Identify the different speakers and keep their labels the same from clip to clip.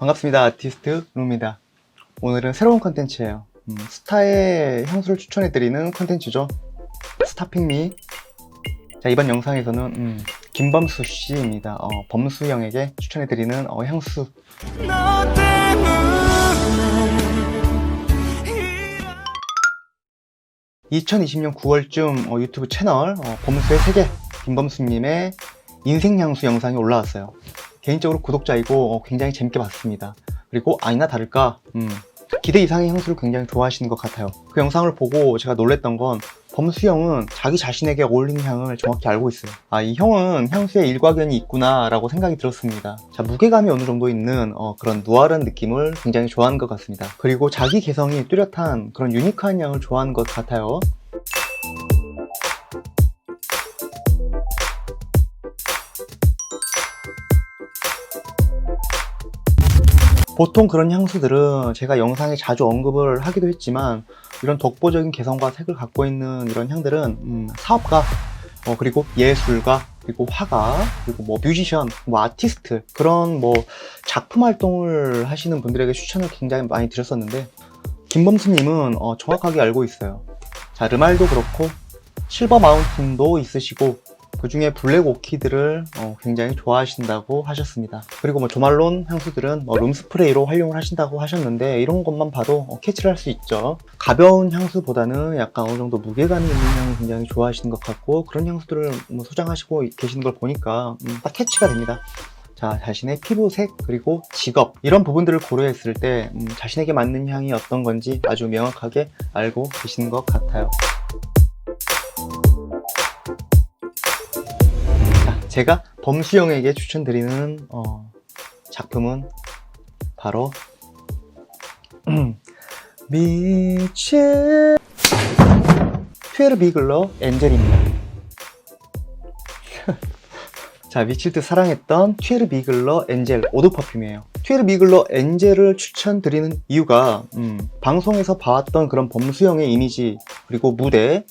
Speaker 1: 반갑습니다. 아티스트 루입니다. 오늘은 새로운 컨텐츠예요. 음, 스타의 향수를 추천해드리는 컨텐츠죠. 스타핑미. 자, 이번 영상에서는 음, 김범수 씨입니다. 어, 범수 형에게 추천해드리는 어, 향수.
Speaker 2: 너 때문에
Speaker 1: 2020년 9월쯤 어, 유튜브 채널 어, 범수의 세계 김범수님의 인생 향수 영상이 올라왔어요. 개인적으로 구독자이고 어, 굉장히 재밌게 봤습니다. 그리고 아니나 다를까 음, 기대 이상의 향수를 굉장히 좋아하시는 것 같아요. 그 영상을 보고 제가 놀랬던 건 범수 형은 자기 자신에게 어울리는 향을 정확히 알고 있어요. 아, 이 형은 향수에 일과견이 있구나라고 생각이 들었습니다. 자, 무게감이 어느 정도 있는 어, 그런 누아른 느낌을 굉장히 좋아하는 것 같습니다. 그리고 자기 개성이 뚜렷한 그런 유니크한 향을 좋아하는 것 같아요. 보통 그런 향수들은 제가 영상에 자주 언급을 하기도 했지만 이런 독보적인 개성과 색을 갖고 있는 이런 향들은 음, 사업가 어, 그리고 예술가 그리고 화가 그리고 뭐 뮤지션 뭐 아티스트 그런 뭐 작품 활동을 하시는 분들에게 추천을 굉장히 많이 드렸었는데 김범수님은 어, 정확하게 알고 있어요. 자 르말도 그렇고 실버 마운틴도 있으시고 그 중에 블랙 오키드를 어, 굉장히 좋아하신다고 하셨습니다. 그리고 뭐 조말론 향수들은 뭐 룸스프레이로 활용을 하신다고 하셨는데 이런 것만 봐도 어, 캐치를 할 수 있죠. 가벼운 향수보다는 약간 어느 정도 무게감이 있는 향을 굉장히 좋아하시는 것 같고 그런 향수들을 뭐 소장하시고 계시는 걸 보니까 음, 딱 캐치가 됩니다. 자, 자신의 피부색, 그리고 직업, 이런 부분들을 고려했을 때, 음, 자신에게 맞는 향이 어떤 건지 아주 명확하게 알고 계시는 것 같아요. 제가 범수영에게 추천드리는 어, 작품은 바로 미칠 트웨르 비글러 엔젤입니다. 자, 미칠 듯 사랑했던 튀에르 비글러 엔젤 오드 퍼퓸이에요. 튀에르 비글러 엔젤을 추천드리는 이유가 음, 방송에서 봐왔던 그런 범수형의 이미지 그리고 무대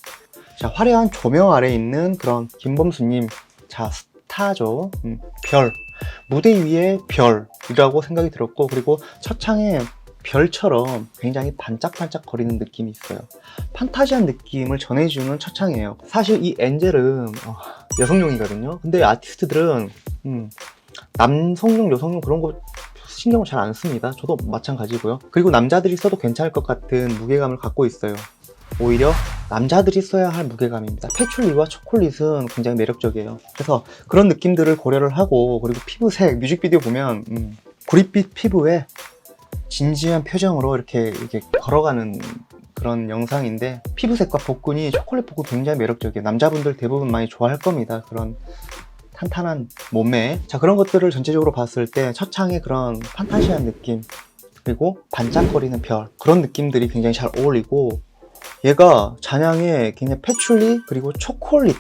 Speaker 1: 자, 화려한 조명 아래 있는 그런 김범수님 자, 스 타죠. 음, 별. 무대 위에 별이라고 생각이 들었고 그리고 첫 창에 별처럼 굉장히 반짝반짝 거리는 느낌이 있어요. 판타지한 느낌을 전해주는 첫 창이에요. 사실 이 엔젤은 어, 여성용이거든요. 근데 아티스트들은 음, 남성용, 여성용 그런 거 신경을 잘 안 씁니다. 저도 마찬가지고요. 그리고 남자들이 써도 괜찮을 것 같은 무게감을 갖고 있어요. 오히려 남자들이 써야 할 무게감입니다. 패출리와 초콜릿은 굉장히 매력적이에요. 그래서 그런 느낌들을 고려를 하고 그리고 피부색 뮤직비디오 보면 음, 구릿빛 피부에 진지한 표정으로 이렇게 이렇게 걸어가는 그런 영상인데 피부색과 복근이 초콜릿 복근 굉장히 매력적이에요. 남자분들 대부분 많이 좋아할 겁니다. 그런 탄탄한 몸매. 자, 그런 것들을 전체적으로 봤을 때 첫 창의 그런 판타지한 느낌, 그리고 반짝거리는 별, 그런 느낌들이 굉장히 잘 어울리고, 얘가 잔향에 굉장히 패출리, 그리고 초콜릿,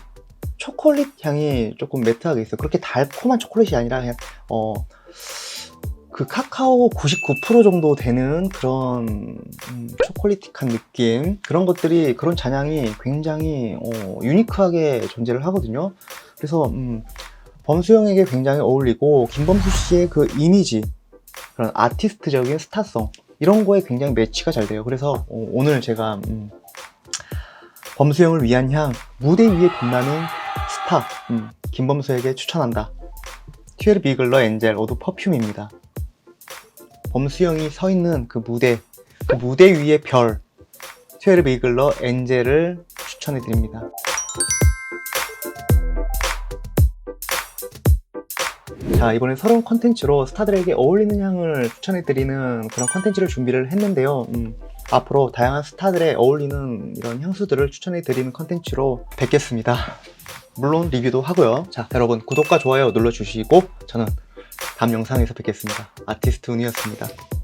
Speaker 1: 초콜릿 향이 조금 매트하게 있어요. 그렇게 달콤한 초콜릿이 아니라 그냥, 어, 그 카카오 99% 정도 되는 그런 음, 초콜릿틱한 느낌. 그런 것들이 그런 잔향이 굉장히 어, 유니크하게 존재를 하거든요. 그래서 음, 범수형에게 굉장히 어울리고 김범수 씨의 그 이미지 그런 아티스트적인 스타성 이런 거에 굉장히 매치가 잘 돼요. 그래서 어, 오늘 제가 음, 범수형을 위한 향 무대 위에 빛나는 스타 음, 김범수에게 추천한다 튀에르 비글러 엔젤 오드 퍼퓸입니다 범수형이 서 있는 그 무대, 그 무대 위의 별, 트웨르 비글러 엔젤을 추천해 드립니다. 자, 이번에 새로운 컨텐츠로 스타들에게 어울리는 향을 추천해 드리는 그런 컨텐츠를 준비를 했는데요. 음, 앞으로 다양한 스타들에 어울리는 이런 향수들을 추천해 드리는 컨텐츠로 뵙겠습니다. 물론 리뷰도 하고요. 자, 여러분 구독과 좋아요 눌러주시고 저는 다음 영상에서 뵙겠습니다. 아티스트 운이었습니다.